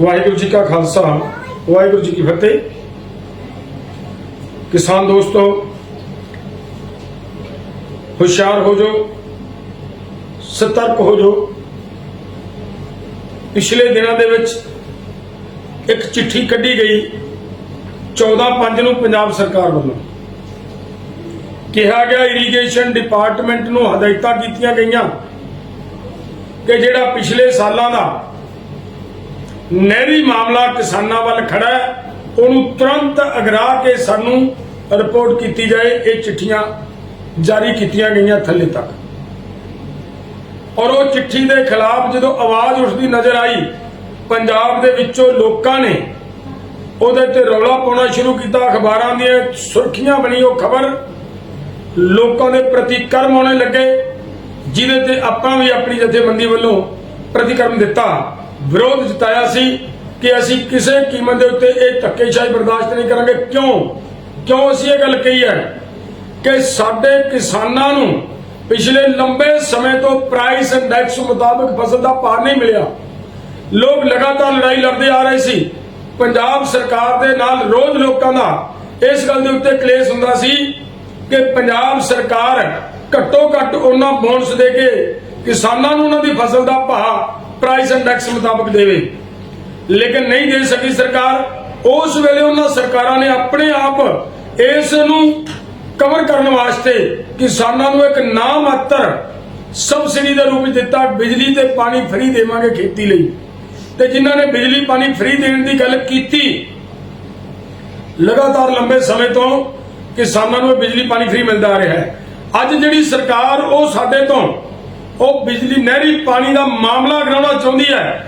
ਵਾਹਿਗੁਰੂ ਜੀ ਕਾ ਖਾਲਸਾ, ਵਾਹਿਗੁਰੂ ਜੀ ਕੀ ਫਤਿਹ। ਕਿਸਾਨ ਦੋਸਤੋ, ਹੁਸ਼ਿਆਰ ਹੋ ਜਾਓ, ਸਤਰਕ ਹੋ ਜਾਓ। ਪਿਛਲੇ ਦਿਨਾਂ ਦੇ ਵਿੱਚ ਇੱਕ ਚਿੱਠੀ ਕੱਢੀ ਗਈ 14/5 ਨੂੰ ਪੰਜਾਬ ਸਰਕਾਰ ਵੱਲੋਂ। ਕਿਹਾ ਗਿਆ ਇਰੀਗੇਸ਼ਨ ਡਿਪਾਰਟਮੈਂਟ ਨੂੰ ਹਦਾਇਤਾਂ ਕੀਤੀਆਂ ਗਈਆਂ ਕਿ ਜਿਹੜਾ ਪਿਛਲੇ ਸਾਲਾਂ ਦਾ ਨਹਿਰੀ ਮਾਮਲਾ ਕਿਸਾਨਾਂ ਵੱਲ ਖੜਾ ਹੈ। ਉਹਨੂੰ ਤੁਰੰਤ ਅਗਰਾ ਕੇ ਸਾਨੂੰ ਰਿਪੋਰਟ ਕੀਤੀ ਜਾਏ, ਇਹ ਚਿੱਠੀਆਂ ਜਾਰੀ ਕੀਤੀਆਂ ਗਈਆਂ ਥੱਲੇ ਤੱਕ। ਔਰ ਉਹ ਚਿੱਠੀ ਦੇ ਖਿਲਾਫ ਜਦੋਂ ਆਵਾਜ਼ ਉੱਠਦੀ ਨਜ਼ਰ ਆਈ, ਪੰਜਾਬ ਦੇ ਵਿੱਚੋਂ ਲੋਕਾਂ ਨੇ ਉਹਦੇ ਤੇ ਰੌਲਾ ਪਾਉਣਾ ਸ਼ੁਰੂ ਕੀਤਾ, ਅਖਬਾਰਾਂ ਦੀਆਂ ਸੁਰਖੀਆਂ ਬਣੀ ਉਹ ਖਬਰ। ਲੋਕਾਂ ਦੇ ਪ੍ਰਤੀਕਰਮ ਆਉਣੇ ਲੱਗੇ, ਜਿਹਦੇ ਤੇ ਆਪਾਂ ਵੀ ਆਪਣੀ ਜਥੇਬੰਦੀ ਵੱਲੋਂ ਪ੍ਰਤੀਕਰਮ ਦਿੱਤਾ। ਵਿਰੋਧ ਜਤਾਇਆ ਸੀ ਕਿ ਅਸੀਂ ਕਿਸੇ ਕੀਮਤ ਦੇ ਉੱਤੇ ਇਹ ਧੱਕੇਸ਼ਾਹੀ ਬਰਦਾਸ਼ਤ ਨਹੀਂ ਕਰਾਂਗੇ। ਕਿਉਂ? ਕਿਉਂ ਅਸੀਂ ਇਹ ਗੱਲ ਕਹੀ ਹੈ ਕਿ ਸਾਡੇ ਕਿਸਾਨਾਂ ਨੂੰ ਪਿਛਲੇ ਲੰਬੇ ਸਮੇਂ ਤੋਂ ਪ੍ਰਾਈਸ ਇੰਡੈਕਸ ਮੁਤਾਬਕ ਫਸਲ ਦਾ ਭਾਅ ਨਹੀਂ ਮਿਲਿਆ। ਲੋਕ ਲਗਾਤਾਰ ਲੜਾਈ ਲੜਦੇ ਆ ਰਹੇ ਸੀ। ਪੰਜਾਬ ਸਰਕਾਰ ਦੇ ਨਾਲ ਰੋਜ਼ ਲੋਕਾਂ ਦਾ ਇਸ ਗੱਲ ਦੇ ਉੱਤੇ ਕਲੇਸ਼ ਹੁੰਦਾ ਸੀ ਕਿ ਪੰਜਾਬ ਸਰਕਾਰ ਘੱਟੋ ਘੱਟ ਉਹਨਾਂ ਬੋਨਸ ਦੇ ਕੇ ਕਿਸਾਨਾਂ ਨੂੰ ਉਹਨਾਂ ਦੀ ਫਸਲ ਦਾ ਭਾਅ ਪ੍ਰਾਈਸ ਇੰਡੈਕਸ ਮੁਤਾਬਕ ਦੇਵੇ। ਲੇਕਿਨ ਨਹੀਂ ਦੇ ਸਕੀ ਸਰਕਾਰ, ਉਸ ਵੇਲੇ ਉਹਨਾਂ ਸਰਕਾਰਾਂ ਨੇ ਆਪਣੇ ਆਪ ਇਸ ਨੂੰ ਕਵਰ ਕਰਨ ਵਾਸਤੇ ਕਿਸਾਨਾਂ ਨੂੰ ਇੱਕ ਨਾਮਾਤਰ ਸਬਸਿਡੀ ਦੇ ਰੂਪ ਵਿੱਚ ਦਿੱਤਾ, ਬਿਜਲੀ ਤੇ ਪਾਣੀ ਫ੍ਰੀ ਦੇਵਾਂਗੇ ਖੇਤੀ ਲਈ। ਤੇ ਜਿਨ੍ਹਾਂ ਨੇ ਬਿਜਲੀ, ਪਾਣੀ ਫ੍ਰੀ ਦੇਣ ਦੀ ਗੱਲ ਕੀਤੀ, ਲਗਾਤਾਰ ਲੰਬੇ ਸਮੇਂ ਤੋਂ ਕਿਸਾਨਾਂ ਨੂੰ ਬਿਜਲੀ, ਪਾਣੀ ਫ੍ਰੀ ਮਿਲਦਾ ਆ ਰਿਹਾ ਹੈ। ਅੱਜ ਜਿਹੜੀ ਸਰਕਾਰ ਉਹ ਸਾਡੇ ਤੋਂ ਉਹ ਬਿਜਲੀ ਨਹਿਰੀ ਪਾਣੀ ਦਾ ਮਾਮਲਾ ਕਰਾਉਣਾ ਚਾਹੁੰਦੀ ਹੈ।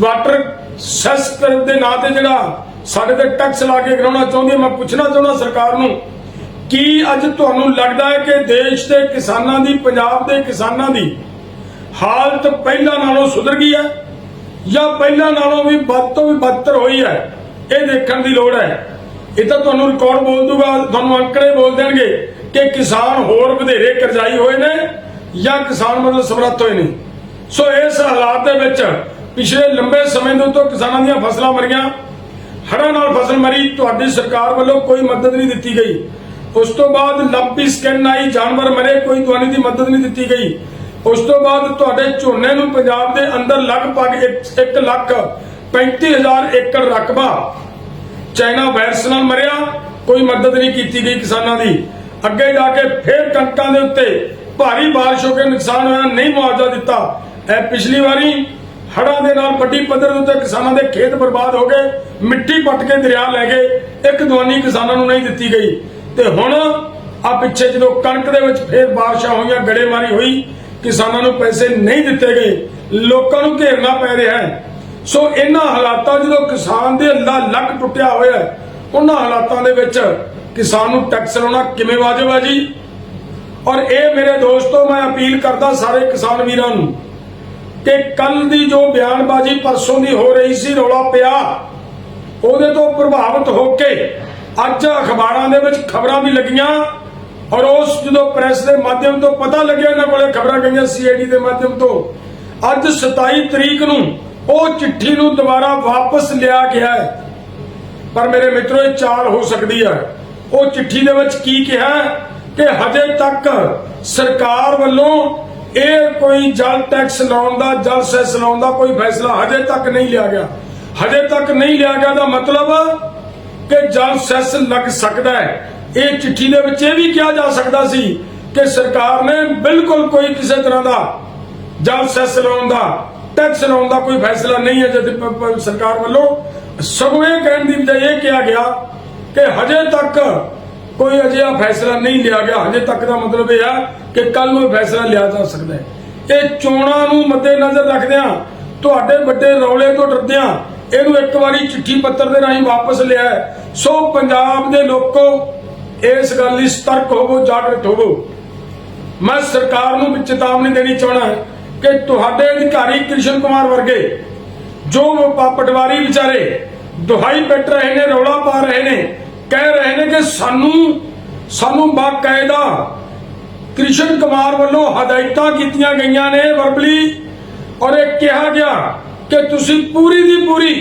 ਵਾਟਰ ਸੈਸ ਦੇ ਨਾਂ ਤੇ ਜਿਹੜਾ ਸਾਡੇ ਤੇ ਟੈਕਸ ਲਾ ਕੇ ਕਰਾਉਣਾ ਚਾਹੁੰਦੀ ਹੈ, ਮੈਂ ਪੁੱਛਣਾ ਚਾਹੁੰਦਾ ਸਰਕਾਰ ਨੂੰ, ਕੀ ਅੱਜ ਤੁਹਾਨੂੰ ਲੱਗਦਾ ਹੈ ਕਿ ਦੇਸ਼ ਦੇ ਕਿਸਾਨਾਂ ਦੀ, ਪੰਜਾਬ ਦੇ ਕਿਸਾਨਾਂ ਦੀ ਹਾਲਤ ਪਹਿਲਾਂ ਨਾਲੋਂ ਸੁਧਰ ਗਈ ਹੈ ਜਾਂ ਪਹਿਲਾਂ ਨਾਲੋਂ ਵੀ ਵੱਧ ਤੋਂ ਵੀ ਬਦਤਰ ਹੋਈ ਹੈ? ਇਹ ਦੇਖਣ ਦੀ ਲੋੜ ਹੈ। ਇਹ ਤਾਂ ਤੁਹਾਨੂੰ ਰਿਕਾਰਡ ਬੋਲ ਦੂਗਾ, ਤੁਹਾਨੂੰ ਅੰਕੜੇ ਬੋਲ ਦੇਣਗੇ ਕਿ ਕਿਸਾਨ ਹੋਰ ਵਧੇਰੇ ਕਰਜ਼ਾਈ ਹੋਏ ਨੇ। ਜਾਂ ਕਿਸਾਨ ਮਤਲਬ ਸਮਰੱਥ ਹੋਏ ਨੇ ਸੋ ਇਸ ਹਾਲਾਤ ਦੇ ਵਿੱਚ ਪਿਛਲੇ ਲੰਬੇ ਸਮੇਂ ਤੋਂ ਤੋਂ ਕਿਸਾਨਾਂ ਦੀਆਂ ਫਸਲਾਂ ਮਰੀਆਂ। ਹੜ੍ਹਾਂ ਨਾਲ ਫਸਲ ਮਰੀ, ਤੁਹਾਡੀ ਸਰਕਾਰ ਵੱਲੋਂ ਕੋਈ ਮਦਦ ਨਹੀਂ ਦਿੱਤੀ ਗਈ। ਉਸ ਤੋਂ ਬਾਅਦ ਲੰਪੀ ਸਕਿਨ ਆਈ, ਜਾਨਵਰ ਮਰੇ, ਕੋਈ ਦਵਾਈ ਦੀ ਮਦਦ ਨਹੀਂ ਦਿੱਤੀ ਗਈ। ਉਸ ਤੋਂ ਬਾਅਦ ਤੁਹਾਡੇ ਝੋਨੇ ਨੂੰ ਪੰਜਾਬ ਦੇ ਅੰਦਰ ਲਗਭਗ 1 ਲੱਖ 35000 ਏਕੜ ਰਕਬਾ ਚਾਈਨਾ ਵਾਇਰਸ ਨਾਲ ਮਰਿਆ। ਕੋਈ ਮਦਦ ਨਹੀਂ ਕੀਤੀ ਗਈ ਕਿਸਾਨਾਂ ਦੀ। ਅੱਗੇ ਜਾ ਕੇ ਫੇਰ ਕਣਕਾਂ ਦੇ ਉੱਤੇ ਭਾਰੀ ਬਾਰਿਸ਼ ਹੋ ਕੇ ਨੁਕਸਾਨ ਹੋਇਆ, ਨਹੀਂ ਮੁਆਵਜ਼ਾ ਦਿੱਤਾ। ਇਹ ਪਿਛਲੀ ਵਾਰੀ ਹੜ੍ਹਾਂ ਦੇ ਨਾਲ ਵੱਡੀ ਪੱਧਰ ਉੱਤੇ ਕਿਸਾਨਾਂ ਦੇ ਖੇਤ ਬਰਬਾਦ ਹੋ ਗਏ, ਮਿੱਟੀ ਪੱਟ ਕੇ ਦਰਿਆ ਲੈ ਗਏ, ਇੱਕ ਦਵਾਨੀ ਕਿਸਾਨਾਂ ਨੂੰ ਨਹੀਂ ਦਿੱਤੀ ਗਈ। ਤੇ ਹੁਣ ਆ ਪਿੱਛੇ ਜਦੋਂ ਕਣਕ ਦੇ ਵਿੱਚ ਫੇਰ ਬਾਰਿਸ਼ਾਂ ਹੋਈਆਂ, ਗੜੇਮਾਰੀ ਹੋਈ, ਕਿਸਾਨਾਂ ਨੂੰ ਪੈਸੇ ਨਹੀਂ ਦਿੱਤੇ ਗਏ। ਲੋਕਾਂ ਨੂੰ ਘੇਰਨਾ ਪੈ ਰਿਹਾ ਹੈ। ਸੋ ਇਹਨਾਂ ਹਾਲਾਤਾਂ ਜਦੋਂ ਕਿਸਾਨ ਦੇ ਅੱਲਾ ਲੱਕ ਟੁੱਟਿਆ ਹੋਇਆ ਉਹਨਾਂ ਹਾਲਾਤਾਂ ਦੇ ਵਿੱਚ ਕਿਸਾਨ ਨੂੰ ਟੈਕਸ ਲਾਉਣਾ ਕਿਵੇਂ ਵਾਜਬ ਹੈ ਜੀ? ਔਰ ਇਹ ਮੇਰੇ ਦੋਸਤੋ, ਮੈਂ ਅਪੀਲ ਕਰਦਾ ਸਾਰੇ ਕਿਸਾਨ ਵੀਰਾਂ ਨੂੰ ਕਿ ਕੱਲ ਦੀ ਜੋ ਬਿਆਨਬਾਜ਼ੀ ਪਰਸੋਂ ਦੀ ਹੋ ਰਹੀ ਸੀ, ਰੌਲਾ ਪਿਆ, ਉਹਦੇ ਤੋਂ ਪ੍ਰਭਾਵਿਤ ਹੋ ਕੇ ਅੱਜ ਅਖਬਾਰਾਂ ਦੇ ਵਿੱਚ ਖਬਰਾਂ ਵੀ ਲੱਗੀਆਂ ਔਰ ਉਸ ਜਦੋਂ ਪ੍ਰੈਸ ਦੇ ਮਾਧਿਅਮ ਤੋਂ ਪਤਾ ਲੱਗਿਆ, ਇਹਨਾਂ ਕੋਲੇ ਖਬਰਾਂ ਗਈਆਂ ਸੀਆਈਡੀ ਦੇ ਮਾਧਿਅਮ ਤੋਂ, ਅੱਜ 27 ਤਰੀਕ ਨੂੰ ਉਹ ਚਿੱਠੀ ਨੂੰ ਦੁਬਾਰਾ ਵਾਪਸ ਲਿਆ ਗਿਆ ਹੈ। ਪਰ ਮੇਰੇ ਮਿੱਤਰੋ, ਇਹ ਚਾਲ ਹੋ ਸਕਦੀ ਹੈ। ਉਹ ਚਿੱਠੀ ਦੇ ਵਿੱਚ ਕੀ ਕਿਹਾ ਕਿ ਹਜੇ ਤੱਕ ਸਰਕਾਰ ਵੱਲੋਂ ਇਹ ਕੋਈ ਜਲ ਟੈਕਸ ਲਾਉਣ ਦਾ, ਜਲ ਸੈਸ ਲਾਉਣ ਦਾ ਕੋਈ ਫੈਸਲਾ ਹਜੇ ਤੱਕ ਨਹੀਂ ਲਿਆ ਗਿਆ। ਹਜੇ ਤੱਕ ਨਹੀਂ ਲਿਆ ਗਿਆ ਦਾ ਮਤਲਬ ਕਿ ਜਲ ਸੈਸ ਲੱਗ ਸਕਦਾ ਹੈ। ਇਹ ਚਿੱਠੀ ਦੇ ਵਿੱਚ ਇਹ ਵੀ ਕਿਹਾ ਜਾ ਸਕਦਾ ਸੀ ਕਿ ਸਰਕਾਰ ਨੇ ਬਿਲਕੁਲ ਕੋਈ ਕਿਸੇ ਤਰ੍ਹਾਂ ਦਾ ਜਲ ਸੈਸ ਲਾਉਣ ਦਾ, ਟੈਕਸ ਲਾਉਣ ਦਾ ਕੋਈ ਫੈਸਲਾ ਨਹੀਂ ਹੈ। ਜਦ ਸਰਕਾਰ ਵੱਲੋਂ ਸਗੋਂ ਇਹ ਕਹਿਣ ਦੀ ਬਜਾਏ ਇਹ ਕਿਹਾ ਗਿਆ ਕਿ ਹਜੇ ਤੱਕ ਕੋਈ ਅਜਿਹਾ ਫੈਸਲਾ ਨਹੀਂ ਲਿਆ ਗਿਆ। ਹਜੇ ਤੱਕ ਦਾ ਮਤਲਬ ਇਹ ਆ ਕਿ ਕੱਲ ਨੂੰ ਇਹ ਫੈਸਲਾ ਲਿਆ ਜਾ ਸਕਦਾ ਹੈ। ਇਹ ਚੋਣਾਂ ਨੂੰ ਮੱਦੇਨਜ਼ਰ ਰੱਖਦਿਆਂ, ਤੁਹਾਡੇ ਵੱਡੇ ਰੌਲੇ ਤੋਂ ਡਰਦਿਆਂ, ਇਹਨੂੰ ਇੱਕ ਵਾਰੀ ਚਿੱਠੀ ਪੱਤਰ ਦੇ ਰਾਹੀਂ ਵਾਪਸ ਲਿਆ ਸੋ ਪੰਜਾਬ ਦੇ ਲੋਕੋ, ਇਸ ਗੱਲ ਲਈ ਸਤਰਕ ਹੋਵੋ ਜਾਗਰਤ ਹੋਵੋ। ਮੈਂ ਸਰਕਾਰ ਨੂੰ ਵੀ ਚੇਤਾਵਨੀ ਦੇਣੀ ਚਾਹਣਾ ਕਿ ਤੁਹਾਡੇ ਅਧਿਕਾਰੀ ਕ੍ਰਿਸ਼ਨ ਕੁਮਾਰ ਵਰਗੇ, ਜੋ ਪਟਵਾਰੀ ਵਿਚਾਰੇ, ਦੁਹਾਈ ਪਿੱਟ ਰਹੇ ਨੇ, ਰੌਲਾ ਪਾ ਰਹੇ ਨੇ, ਕਹਿ ਰਹੇ ਨੇ ਕਿ ਸਾਨੂੰ ਸਾਨੂੰ ਬਾਕਾਇਦਾ ਕ੍ਰਿਸ਼ਨ ਕੁਮਾਰ ਵੱਲੋਂ ਹਦਾਇਤਾਂ ਕੀਤੀਆਂ ਗਈਆਂ ਨੇ ਵਰਬਲੀ, ਔਰ ਇਹ ਕਿਹਾ ਗਿਆ ਕਿ ਤੁਸੀਂ ਪੂਰੀ ਦੀ ਪੂਰੀ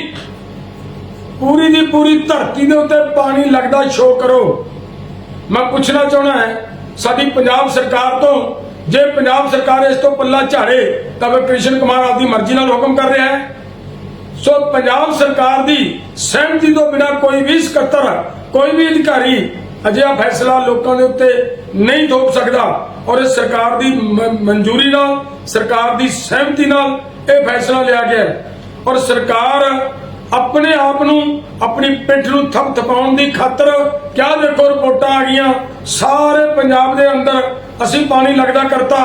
ਪੂਰੀ ਦੀ ਪੂਰੀ ਧਰਤੀ ਦੇ ਉੱਤੇ ਪਾਣੀ ਲੱਗਦਾ ਸ਼ੋਅ ਕਰੋ। ਮੈਂ ਪੁੱਛਣਾ ਚਾਹਣਾ ਹੈ, ਸਾਡੀ ਪੰਜਾਬ ਸਰਕਾਰ ਤੋਂ, ਜੇ ਪੰਜਾਬ ਸਰਕਾਰ ਇਸ ਤੋਂ ਪੱਲਾ ਝਾੜੇ, ਤਾਂ ਫਿਰ ਕ੍ਰਿਸ਼ਨ ਕੁਮਾਰ ਆਪਦੀ ਮਰਜ਼ੀ ਨਾਲ ਹੁਕਮ ਕਰ ਰਿਹਾ ਹੈ। ਸੋ ਪੰਜਾਬ ਸਰਕਾਰ ਦੀ ਸਹਿਮਤੀ ਤੋਂ ਬਿਨਾ ਕੋਈ ਵੀ ਸਕੱਤਰ, ਕੋਈ ਵੀ ਅਧਿਕਾਰੀ ਅਜਿਹਾ ਫੈਸਲਾ ਲੋਕਾਂ ਦੇ ਉੱਤੇ ਨਹੀਂ ਥੋਪ ਸਕਦਾ ਔਰ ਇਹ ਸਰਕਾਰ ਦੀ ਮਨਜ਼ੂਰੀ ਨਾਲ, ਸਰਕਾਰ ਦੀ ਸਹਿਮਤੀ ਨਾਲ ਇਹ ਫੈਸਲਾ ਲਿਆ ਗਿਆ ਔਰ ਸਰਕਾਰ ਆਪਣੇ ਆਪ ਨੂੰ, ਆਪਣੀ ਪਿੱਠ ਨੂੰ ਥਪ ਥਪਾਉਣ ਦੀ ਖਾਤਰ ਕਿਆ ਦੇਖੋ ਰਿਪੋਰਟਾਂ ਆ ਗਈਆਂ। ਸਾਰੇ ਪੰਜਾਬ ਦੇ ਅੰਦਰ ਅਸੀਂ ਪਾਣੀ ਲੱਗਦਾ ਕਰਤਾ।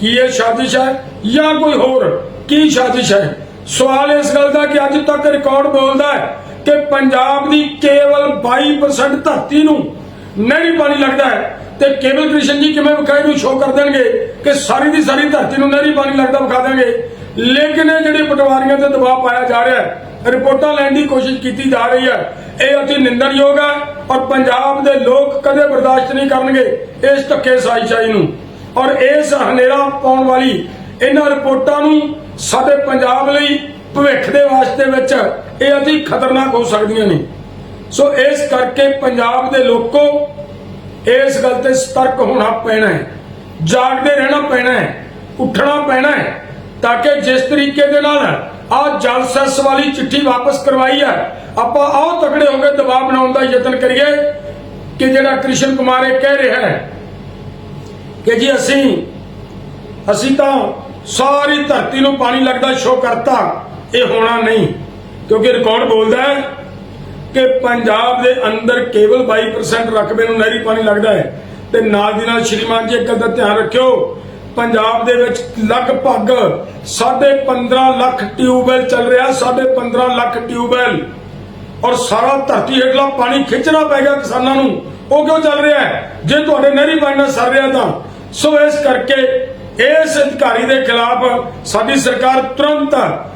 ਕੀ ਇਹ ਸਾਜ਼ਿਸ਼ ਹੈ ਜਾਂ ਕੋਈ ਹੋਰ? ਕੀ ਸਾਜ਼ਿਸ਼ ਹੈ? ਸਵਾਲ ਇਸ ਗੱਲ ਦਾ ਕਿ ਅੱਜ ਤੱਕ ਰਿਕਾਰਡ ਬੋਲਦਾ ਹੈ ਕਿ ਪੰਜਾਬ ਦੀ ਕੇਵਲ 22% ਧਰਤੀ ਨੂੰ ਨਹਿਰੀ ਪਾਣੀ ਲੱਗਦਾ ਹੈ। ਤੇ ਕੇਵਲ ਕ੍ਰਿਸ਼ਨ ਜੀ ਕਿਵੇਂ ਵਿਖਾਈ ਨੂੰ ਸ਼ੋਅ ਕਰ ਦੇਣਗੇ ਕਿ ਸਾਰੀ ਦੀ ਸਾਰੀ ਧਰਤੀ ਨੂੰ ਨਹਿਰੀ ਪਾਣੀ ਲੱਗਦਾ ਵਿਖਾ ਦੇਣਗੇ। ਲੇਕਿਨ ਇਹ ਜਿਹੜੇ ਪਟਵਾਰੀਆਂ ਤੇ ਦਬਾਅ ਪਾਇਆ ਜਾ ਰਿਹਾ ਹੈ, ਰਿਪੋਰਟਾਂ ਲੈਣ ਦੀ ਕੋਸ਼ਿਸ਼ ਕੀਤੀ ਜਾ ਰਹੀ ਹੈ, ਇਹ ਅਤੀ ਨਿੰਦਣਯੋਗ ਹੈ ਔਰ ਪੰਜਾਬ ਦੇ ਲੋਕ ਕਦੇ ਬਰਦਾਸ਼ਤ ਨਹੀਂ ਕਰਨਗੇ ਇਸ ਧੱਕੇ ਸਾਈਸ਼ਾਈ ਨੂੰ। ਔਰ ਇਸ ਹਨੇਰਾ ਪਾਉਣ ਵਾਲੀ ਇਹਨਾਂ ਰਿਪੋਰਟਾਂ ਨੂੰ ਸਾਡੇ ਪੰਜਾਬ ਲਈ ਭਵਿੱਖ ਦੇ ਵਾਸਤੇ ਵਿੱਚ ਇਹ ਅਤੀ ਖਤਰਨਾਕ ਹੋ ਸਕਦੀਆਂ ਨੇ। ਸੋ ਇਸ ਕਰਕੇ ਪੰਜਾਬ ਦੇ ਲੋਕੋ ਇਸ ਗੱਲ ਤੇ ਸਤਰਕ ਹੋਣਾ ਪੈਣਾ ਹੈ, ਜਾਗਦੇ ਰਹਿਣਾ ਪੈਣਾ ਹੈ, ਉੱਠਣਾ ਪੈਣਾ ਹੈ, ਤਾਂ ਕਿ ਜਿਸ ਤਰੀਕੇ ਦੇ ਨਾਲ ਆ ਜਲ ਸੈਸ ਵਾਲੀ ਚਿੱਠੀ ਵਾਪਸ ਕਰਵਾਈ ਹੈ, ਆਪਾਂ ਆਓ ਤਕੜੇ ਹੋ ਕੇ ਦਬਾਅ ਬਣਾਉਣ ਦਾ ਯਤਨ ਕਰੀਏ ਕਿ ਜਿਹੜਾ ਕ੍ਰਿਸ਼ਨ ਕੁਮਾਰ ਇਹ ਕਹਿ ਰਿਹਾ ਹੈ ਕਿ ਜੀ ਅਸੀਂ ਅਸੀਂ ਤਾਂ ਸਾਰੀ ਧਰਤੀ ਨੂੰ ਪਾਣੀ ਲੱਗਦਾ ਸ਼ੋ ਕਰਤਾ। ਇਹ ਹੋਣਾ ਨਹੀਂ, ਕਿਉਂਕਿ ਰਿਕਾਰਡ ਬੋਲਦਾ ਹੈ ਕਿ ਪੰਜਾਬ ਦੇ ਅੰਦਰ ਕੇਵਲ 22% ਰਕਬੇ ਨੂੰ ਨਹਿਰੀ ਪਾਣੀ ਲੱਗਦਾ ਹੈ। ਤੇ ਨਾਲ ਦੀ ਨਾਲ ਸ਼੍ਰੀਮਾਨ ਜੀ ਇੱਕ ਗੱਲ ਧਿਆਨ ਰੱਖਿਓ, ਪੰਜਾਬ ਦੇ ਵਿੱਚ ਲਗਭਗ 15.5 ਲੱਖ ਟਿਊਬਵੈਲ ਚੱਲ ਰਿਹਾ 15.5 ਲੱਖ ਟਿਊਬਵੈਲ। ਔਰ ਸਾਰਾ ਧਰਤੀ ਹੇਠਲਾ ਪਾਣੀ ਖਿੱਚਣਾ ਪੈ ਗਿਆ ਕਿਸਾਨਾਂ ਨੂੰ। ਉਹ ਕਿਉਂ ਚੱਲ ਰਿਹਾ ਹੈ? ਜੇ ਤੁਹਾਡੇ ਨਹਿਰੀ ਪਾਣੀ ਨਾਲ ਸਰ ਰਿਹਾ ਤਾਂ। ਸੋ ਇਸ ਕਰਕੇ ਇਸ ਅਧਿਕਾਰੀ ਦੇ ਖਿਲਾਫ ਸਾਡੀ ਸਰਕਾਰ ਤੁਰੰਤ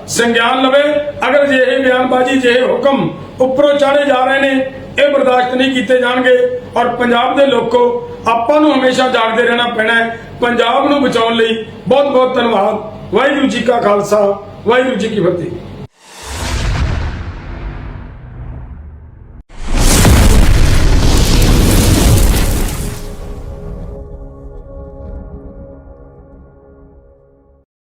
ਸੰਗਿਆਨ ਲਵੇ। ਅਗਰ ਜੇ ਇਹ ਬਿਆਨਬਾਜ਼ੀ, ਜੇ ਹੁਕਮ ਉੱਪਰੋਂ ਚਾੜੇ ਜਾ ਰਹੇ ਨੇ, ਇਹ ਬਰਦਾਸ਼ਤ ਨਹੀਂ ਕੀਤੇ ਜਾਣਗੇ। ਔਰ ਪੰਜਾਬ ਦੇ ਲੋਕੋ, ਆਪਾਂ ਨੂੰ ਹਮੇਸ਼ਾ ਜਾਗਦੇ ਰਹਿਣਾ ਪੈਣਾ ਹੈ। ਪੰਜਾਬ ਨੂੰ ਬਚਾਉਣ ਲਈ ਬਹੁਤ ਬਹੁਤ ਧੰਨਵਾਦ। ਵਾਹਿਗੁਰੂ ਜੀ ਕਾ ਖਾਲਸਾ, ਵਾਹਿਗੁਰੂ ਜੀ ਕੀ ਫਤਿਹ।